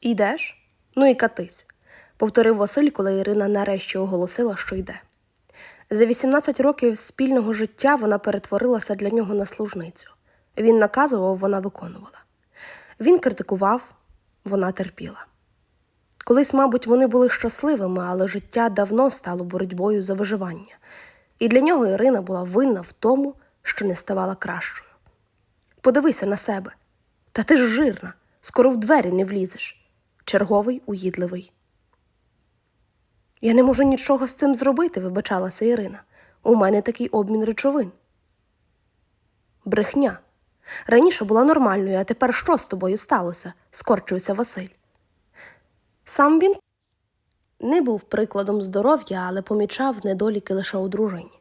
Йдеш? Ну і катись, повторив Василь, коли Ірина нарешті оголосила, що йде. За 18 років спільного життя вона перетворилася для нього на служницю. Він наказував, вона виконувала. Він критикував, вона терпіла. Колись, мабуть, вони були щасливими, але життя давно стало боротьбою за виживання, і для нього Ірина була винна в тому, що не ставала кращою. Подивися на себе. Та ти ж жирна, скоро в двері не влізеш. Черговий уїдливий. Я не можу нічого з цим зробити, вибачалася Ірина. У мене такий обмін речовин. Брехня. Раніше була нормальною, а тепер що з тобою сталося? скорчився Василь. Сам він не був прикладом здоров'я, але помічав недоліки лише у дружині.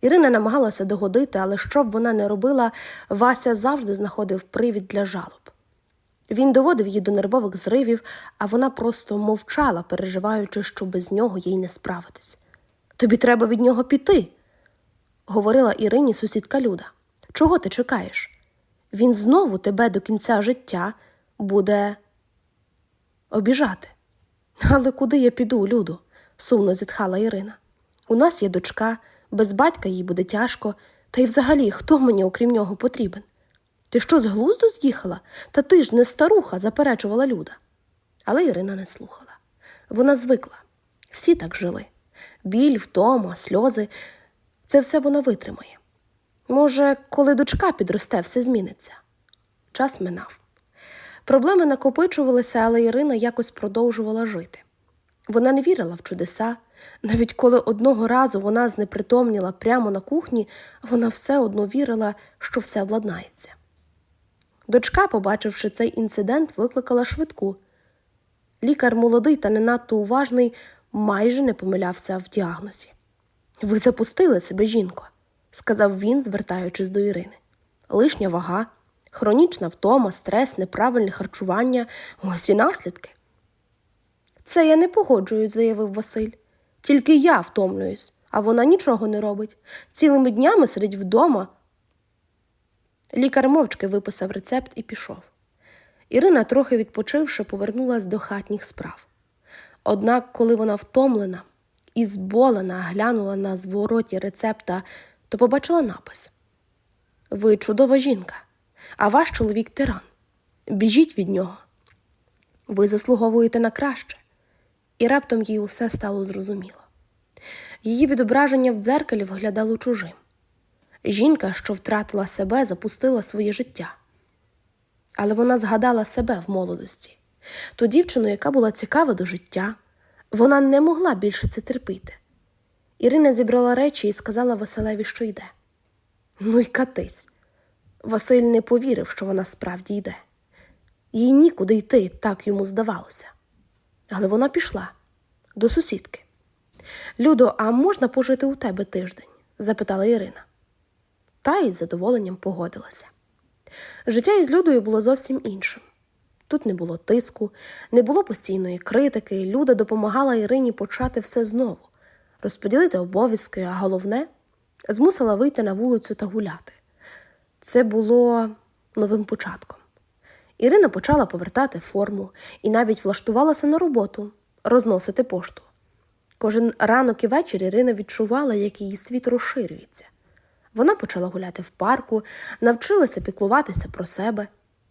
Ірина намагалася догодити, але що б вона не робила, Вася завжди знаходив привід для жалоб. Він доводив її до нервових зривів, а вона просто мовчала, переживаючи, що без нього їй не справитись. Тобі треба від нього піти, говорила Ірині сусідка Люда. Чого ти чекаєш? Він знову тебе до кінця життя буде обіжати. Але куди я піду, Люду? сумно зітхала Ірина. У нас є дочка, без батька їй буде тяжко, та й взагалі хто мені, окрім нього, потрібен? Ти що з глузду з'їхала? Та ти ж не старуха, заперечувала Люда. Але Ірина не слухала. Вона звикла. Всі так жили. Біль, втома, сльози це все вона витримає. Може, коли дочка підросте, все зміниться. Час минав. Проблеми накопичувалися, але Ірина якось продовжувала жити. Вона не вірила в чудеса. Навіть коли одного разу вона знепритомніла прямо на кухні, вона все одно вірила, що все владнається. Дочка, побачивши цей інцидент, викликала швидку. Лікар молодий та не надто уважний, майже не помилявся в діагнозі. Ви запустили себе, жінко, сказав він, звертаючись до Ірини. Лишня вага, хронічна втома, стрес, неправильне харчування ось і наслідки. Це я не погоджуюсь, заявив Василь. Тільки я втомлююсь, а вона нічого не робить. Цілими днями сидить вдома. Лікар мовчки виписав рецепт і пішов. Ірина, трохи відпочивши, повернулася до хатніх справ. Однак, коли вона втомлена і зболена глянула на звороті рецепта, то побачила напис: Ви чудова жінка, а ваш чоловік тиран. Біжіть від нього. Ви заслуговуєте на краще. І раптом їй усе стало зрозуміло. Її відображення в дзеркалі виглядало чужим. Жінка, що втратила себе, запустила своє життя. Але вона згадала себе в молодості, ту дівчину, яка була цікава до життя, вона не могла більше це терпіти. Ірина зібрала речі і сказала Василеві, що йде. Ну й катись. Василь не повірив, що вона справді йде. Їй нікуди йти, так йому здавалося. Але вона пішла до сусідки. Людо, а можна пожити у тебе тиждень? запитала Ірина. Та із задоволенням погодилася. Життя із Людою було зовсім іншим. Тут не було тиску, не було постійної критики, Люда допомагала Ірині почати все знову, розподілити обов'язки, а головне, змусила вийти на вулицю та гуляти. Це було новим початком. Ірина почала повертати форму і навіть влаштувалася на роботу розносити пошту. Кожен ранок і вечір Ірина відчувала, як її світ розширюється. Вона почала гуляти в парку, навчилася піклуватися про себе.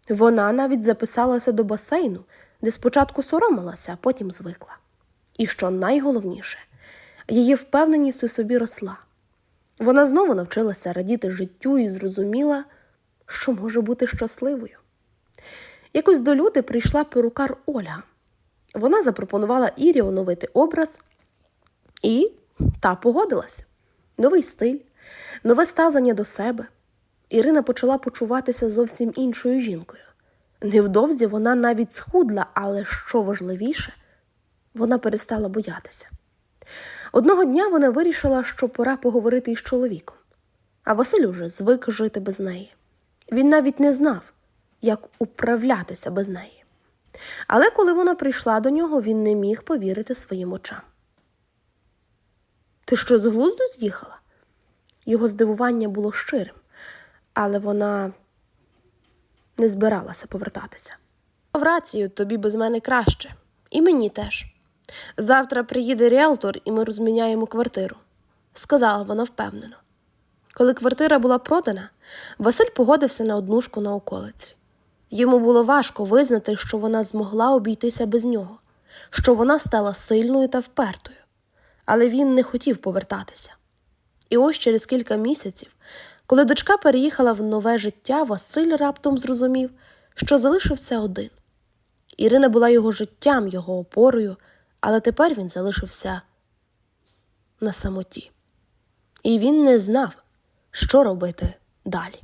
Вона навіть записалася до басейну, де спочатку соромилася, а потім звикла. І що найголовніше, її впевненість у собі росла. Вона знову навчилася радіти життю і зрозуміла, що може бути щасливою. Якось до люди прийшла перукар Ольга. Вона запропонувала Ірі оновити образ, і та погодилась. Новий стиль, нове ставлення до себе. Ірина почала почуватися зовсім іншою жінкою. Невдовзі вона навіть схудла, але що важливіше, вона перестала боятися. Одного дня вона вирішила, що пора поговорити із чоловіком, а Василь уже звик жити без неї. Він навіть не знав, як управлятися без неї. Але коли вона прийшла до нього, він не міг повірити своїм очам. Ти що з глузду з'їхала? Його здивування було щирим, але вона не збиралася повертатися. В рацію тобі без мене краще, і мені теж. Завтра приїде ріелтор, і ми розміняємо квартиру, сказала вона впевнено. Коли квартира була продана, Василь погодився на однушку на околиці. Йому було важко визнати, що вона змогла обійтися без нього, що вона стала сильною та впертою, але він не хотів повертатися. І ось через кілька місяців, коли дочка переїхала в нове життя, Василь раптом зрозумів, що залишився один. Ірина була його життям, його опорою, але тепер він залишився на самоті. І він не знав, що робити далі.